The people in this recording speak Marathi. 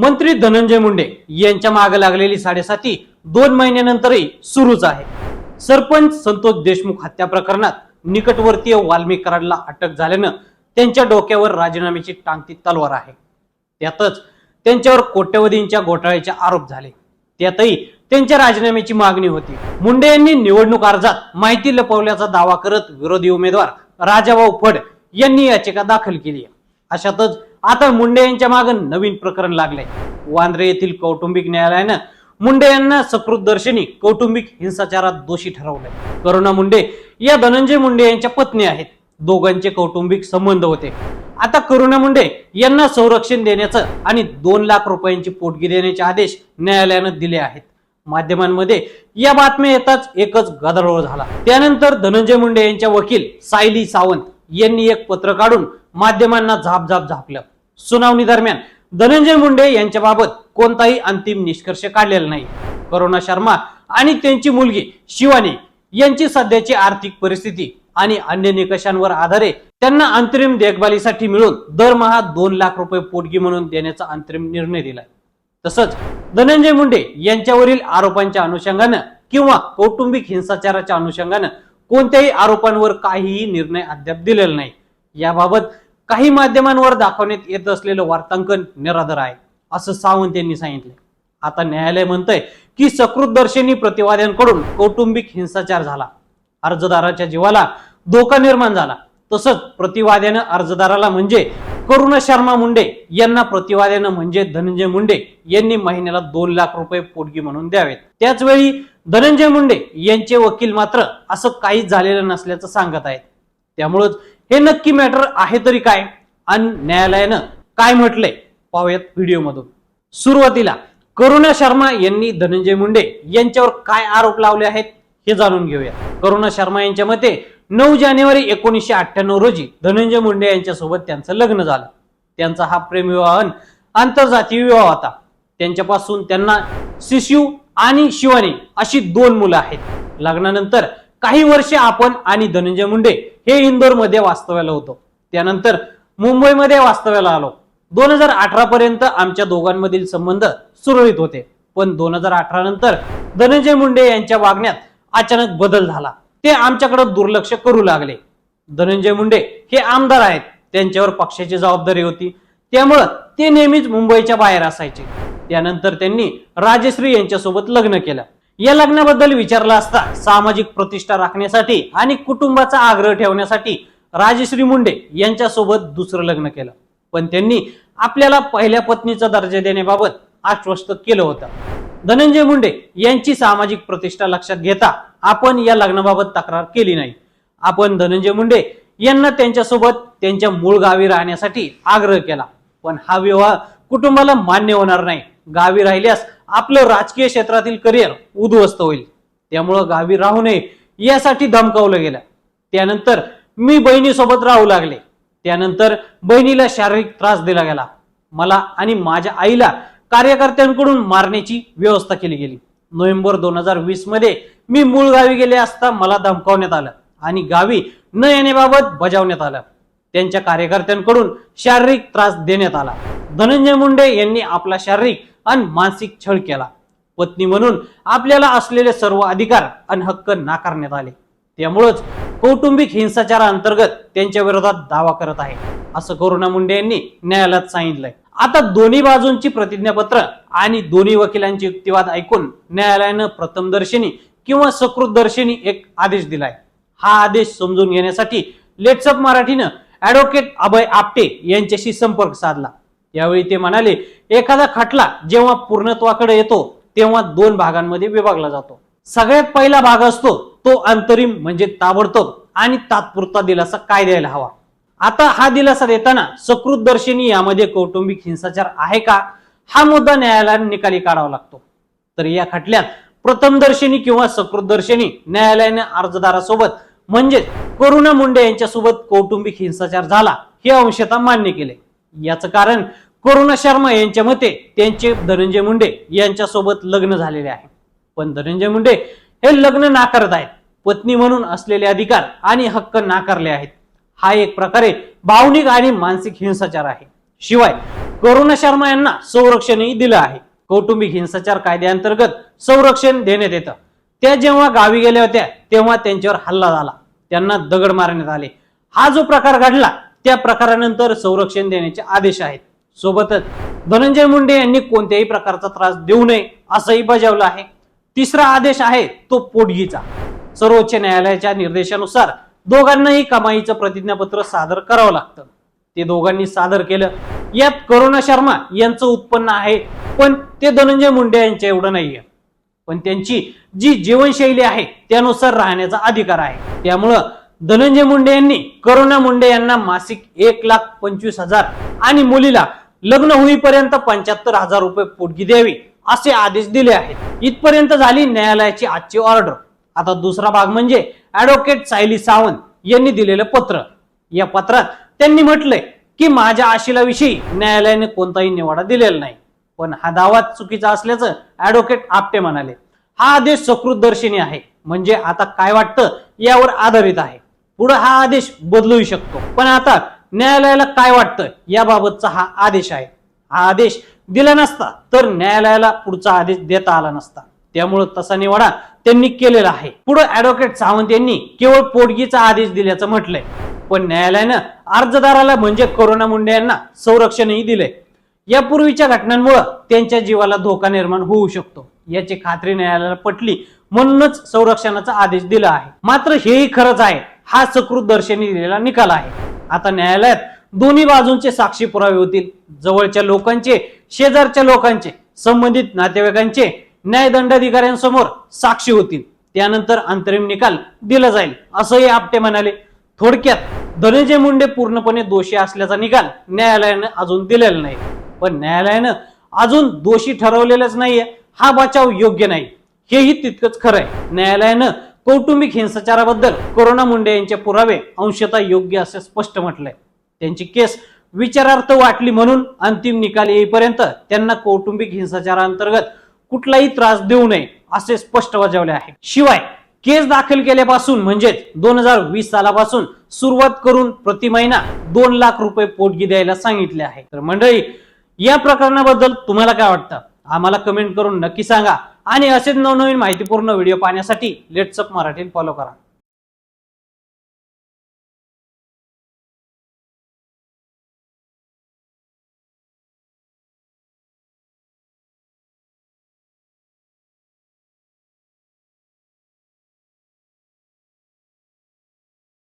मंत्री धनंजय मुंडे यांच्या मागे लागलेली साडेसाती दोन महिन्यानंतरही सुरूच आहे. सरपंच संतोष देशमुख हत्या प्रकरणात निकटवर्तीय वाल्मिक कराडला अटक झाल्यानं त्यांच्या डोक्यावर राजीनाम्याची टांगती तलवार आहे. त्यातच त्यांच्यावर कोट्यवधींच्या घोटाळ्याचे आरोप झाले. त्यातही त्यांच्या राजीनाम्याची मागणी होती. मुंडे यांनी निवडणूक अर्जात माहिती लपवल्याचा दावा करत विरोधी उमेदवार राजाभाऊ फड यांनी याचिका दाखल केली आहे. अशातच आता मुंडे यांच्या मागे नवीन प्रकरण लागले वांद्रे येथील कौटुंबिक न्यायालयानं मुंडे यांना सकृत दर्शनी कौटुंबिक हिंसाचारात दोषी ठरवले करुणा मुंडे या धनंजय मुंडे यांच्या पत्नी आहेत. दोघांचे कौटुंबिक संबंध होते. आता करुणा मुंडे यांना संरक्षण देण्याचं आणि दोन लाख रुपयांची पोटगी देण्याचे आदेश न्यायालयानं दिले आहेत. माध्यमांमध्ये या बातम्या येताच एकच गदारोळ झाला. त्यानंतर धनंजय मुंडे यांच्या वकील सायली सावंत यांनी एक पत्र काढून माध्यमांना झाप झाप झापलं. सुनावणी दरम्यान धनंजय मुंडे यांच्याबाबत कोणताही अंतिम निष्कर्ष काढलेला नाही. करुणा शर्मा आणि त्यांची मुलगी शिवानी यांची सध्याची आर्थिक परिस्थिती आणि अन्य निकषांवर आधारे त्यांना अंतरिम देखभालीसाठी मिळून दरमहा दोन लाख रुपये पोटगी म्हणून देण्याचा अंतरिम निर्णय दिला तसंच धनंजय मुंडे यांच्यावरील आरोपांच्या अनुषंगानं किंवा कौटुंबिक हिंसाचाराच्या अनुषंगानं कोणत्याही आरोपांवर काहीही निर्णय अद्याप दिलेला नाही. याबाबत काही माध्यमांवर दाखवण्यात येत असलेलं वार्तांकन निराधार आहे असं सावंत यांनी सांगितलं आता न्यायालय म्हणतंय की सकृतदर्शनी प्रतिवाद्यांकडून कौटुंबिक हिंसाचार झाला. अर्जदाराच्या जीवाला धोका निर्माण झाला. तसंच प्रतिवाद्यानं अर्जदाराला म्हणजे करुणा शर्मा मुंडे यांना प्रतिवाद्यानं म्हणजे धनंजय मुंडे यांनी महिन्याला दोन लाख रुपये पोटगी म्हणून द्यावेत. त्याच वेळी धनंजय मुंडे यांचे वकील मात्र असं काहीच झालेलं नसल्याचं सांगत आहेत. त्यामुळंच हे नक्की मॅटर आहे तरी काय आणि न्यायालयानं काय म्हटलंय पाहूयात व्हिडिओमधून. सुरुवातीला करुणा शर्मा यांनी धनंजय मुंडे यांच्यावर काय आरोप लावले आहेत हे जाणून घेऊया. करुणा शर्मा यांच्या मते नऊ जानेवारी एकोणीसशे अठ्ठ्याण्णव रोजी धनंजय मुंडे यांच्यासोबत त्यांचं लग्न झालं. त्यांचा हा प्रेमविवाह आंतरजातीय विवाह होता. त्यांच्यापासून त्यांना शिशू आणि शिवानी अशी दोन मुलं आहेत. लग्नानंतर काही वर्षे आपण आणि धनंजय मुंडे हे इंदोरमध्ये वास्तव्याला होतो. त्यानंतर मुंबईमध्ये वास्तव्याला आलो. दोन हजार अठरा पर्यंत आमच्या दोघांमधील संबंध सुरळीत होते. पण दोन हजार अठरा नंतर धनंजय मुंडे यांच्या वागण्यात अचानक बदल झाला. ते आमच्याकडे दुर्लक्ष करू लागले. धनंजय मुंडे हे आमदार आहेत. त्यांच्यावर पक्षाची जबाबदारी होती. त्यामुळं ते नेहमीच मुंबईच्या बाहेर असायचे. त्यानंतर त्यांनी राजश्री यांच्यासोबत लग्न केलं. या लग्नाबद्दल विचारलं असता सामाजिक प्रतिष्ठा राखण्यासाठी आणि कुटुंबाचा आग्रह ठेवण्यासाठी राजश्री मुंडे यांच्यासोबत दुसरं लग्न केलं. पण त्यांनी आपल्याला पहिल्या पत्नीचा दर्जा देण्याबाबत आश्वस्त केलं होतं. धनंजय मुंडे यांची सामाजिक प्रतिष्ठा लक्षात घेता आपण या लग्नाबाबत तक्रार केली नाही. आपण धनंजय मुंडे यांना त्यांच्यासोबत त्यांच्या मूळ गावी राहण्यासाठी आग्रह केला. पण हा विवाह कुटुंबाला मान्य होणार नाही. गावी राहिल्यास आपलं राजकीय क्षेत्रातील करिअर उद्ध्वस्त होईल. त्यामुळं गावी राहू नये यासाठी धमकावलं गेलं. त्यानंतर मी बहिणीसोबत राहू लागले. त्यानंतर बहिणीला शारीरिक त्रास दिला गेला. मला आणि माझ्या आईला कार्यकर्त्यांकडून मारण्याची व्यवस्था केली गेली. नोव्हेंबर दोन हजार वीसमध्ये मी मूळ गावी गेले असता मला धमकावण्यात आलं आणि गावी न येण्याबाबत बजावण्यात आलं. त्यांच्या कार्यकर्त्यांकडून शारीरिक त्रास देण्यात आला. धनंजय मुंडे यांनी आपला शारीरिक आणि मानसिक छळ केला. पत्नी म्हणून आपल्याला असलेले सर्व अधिकार आणि हक्क नाकारण्यात आले. त्यामुळंच कौटुंबिक हिंसाचाराअंतर्गत त्यांच्या विरोधात दावा करत आहे असं करुणा मुंडे यांनी न्यायालयात सांगितलंय. आता दोन्ही बाजूंची प्रतिज्ञापत्र आणि दोन्ही वकिलांचे युक्तिवाद ऐकून न्यायालयानं प्रथमदर्शनी किंवा सकृतदर्शनी एक आदेश दिलाय. हा आदेश समजून घेण्यासाठी लेट्सअप मराठीनं ऍडव्होकेट अभय आपटे यांच्याशी संपर्क साधला. यावेळी ते म्हणाले एखादा खटला जेव्हा पूर्णत्वाकडे येतो तेव्हा दोन भागांमध्ये विभागला जातो. सगळ्यात पहिला भाग असतो तो अंतरिम म्हणजे ताबडतोब आणि तात्पुरता दिलासा काय द्यायला हवा. आता हा दिलासा देताना सकृत दर्शनी यामध्ये कौटुंबिक हिंसाचार आहे का? हा मुद्दा न्यायालयाने निकाली काढावा लागतो. तर या खटल्यात प्रथमदर्शनी किंवा सकृतदर्शनी न्यायालयाने अर्जदारासोबत म्हणजे करुणा मुंडे यांच्यासोबत कौटुंबिक हिंसाचार झाला हे अंशतः मान्य केले. याचं कारण करुणा शर्मा यांच्या मते त्यांचे धनंजय मुंडे यांच्यासोबत लग्न झालेले आहे. पण धनंजय मुंडे हे लग्न नाकारत आहेत. पत्नी म्हणून असलेले अधिकार आणि हक्क नाकारले आहेत. हा एक प्रकारे भावनिक आणि मानसिक हिंसाचार आहे. शिवाय करुणा शर्मा यांना संरक्षणही दिलं आहे. कौटुंबिक हिंसाचार कायद्याअंतर्गत संरक्षण देण्यात येतं. त्या जेव्हा गावी गेल्या होत्या तेव्हा त्यांच्यावर हल्ला झाला. त्यांना दगड मारण्यात आले. हा जो प्रकार घडला त्या प्रकारानंतर संरक्षण देण्याचे आदेश आहेत. सोबतच धनंजय मुंडे यांनी कोणत्याही प्रकारचा त्रास देऊ नये असंही बजावलं आहे. तिसरा आदेश आहे तो पोटगीचा. सर्वोच्च न्यायालयाच्या निर्देशानुसार दोघांनाही कमाईचं प्रतिज्ञापत्र सादर करावं लागतं. ते दोघांनी सादर केलं. यात करुणा शर्मा यांचं उत्पन्न आहे पण ते धनंजय मुंडे यांच्या एवढं नाहीये. पण त्यांची जी जीवनशैली आहे त्यानुसार राहण्याचा अधिकार आहे. त्यामुळं धनंजय मुंडे यांनी करुणा मुंडे यांना मासिक एक लाख पंचवीस हजार आणि मुलीला लग्न होईपर्यंत पंच्याहत्तर हजार रुपये पोटगी द्यावी असे आदेश दिले आहेत. इथपर्यंत झाली न्यायालयाची आजची ऑर्डर आता दुसरा भाग म्हणजे ऍडव्होकेट सायली सावंत यांनी दिलेलं पत्र. या पत्रात त्यांनी म्हटलंय की माझ्या आशिलाविषयी न्यायालयाने कोणताही निवाडा दिलेला नाही. पण हा दावा चुकीचा असल्याचं ऍडव्होकेट आपटे म्हणाले. हा आदेश सकृत दर्शनी आहे. म्हणजे आता काय वाटतं यावर आधारित आहे. पुढे हा आदेश बदलूही शकतो. पण आता न्यायालयाला काय वाटतं याबाबतचा हा आदेश आहे. हा आदेश दिला नसता तर न्यायालयाला पुढचा आदेश देता आला नसता. त्यामुळे तसा निवाडा त्यांनी केलेला आहे. पुढे ऍडव्होकेट सावंत यांनी केवळ पोटगीचा आदेश दिल्याचं म्हटलंय. पण न्यायालयानं अर्जदाराला म्हणजे करोना मुंडे यांना संरक्षणही दिलंय. यापूर्वीच्या घटनांमुळे त्यांच्या जीवाला धोका निर्माण होऊ शकतो. याची खात्री न्यायालयाला पटली म्हणूनच संरक्षणाचा आदेश दिला आहे. मात्र हेही खरंच आहे. हा सकृत दर्शनी दिलेला निकाल आहे. आता न्यायालयात दोन्ही बाजूंचे साक्षी पुरावे होतील. जवळच्या लोकांचे शेजारच्या लोकांचे संबंधित नातेवाईकांचे न्यायदंडाधिकाऱ्यांसमोर साक्षी होतील. त्यानंतर अंतरिम निकाल दिला जाईल असंही आपटे म्हणाले. थोडक्यात धनंजय मुंडे पूर्णपणे दोषी असल्याचा निकाल न्यायालयानं अजून दिलेला नाही. पण न्यायालयानं अजून दोषी ठरवलेलंच नाहीये. हा बचाव योग्य नाही. हेही तितकंच खरं आहे न्यायालयानं कौटुंबिक हिंसाचाराबद्दल करोना मुंडे यांचे पुरावे अंशतः योग्य असे स्पष्ट म्हटलंय. त्यांची केस विचारार्थ वाटली म्हणून अंतिम निकाल येईपर्यंत त्यांना कौटुंबिक हिंसाचाराअंतर्गत कुठलाही त्रास देऊ नये असे स्पष्ट बजावले आहे. शिवाय केस दाखल केल्यापासून म्हणजेच दोन हजार वीस सालापासून सुरुवात करून प्रति महिना दोन लाख रुपये पोटगी द्यायला सांगितले आहे. तर मंडळी या प्रकरणाबद्दल तुम्हाला काय वाटतं? आम्हाला कमेंट करून नक्की सांगा. आणि असेच नवनवीन माहितीपूर्ण व्हिडिओ पाहण्यासाठी लेट्सअप मराठी फॉलो करा.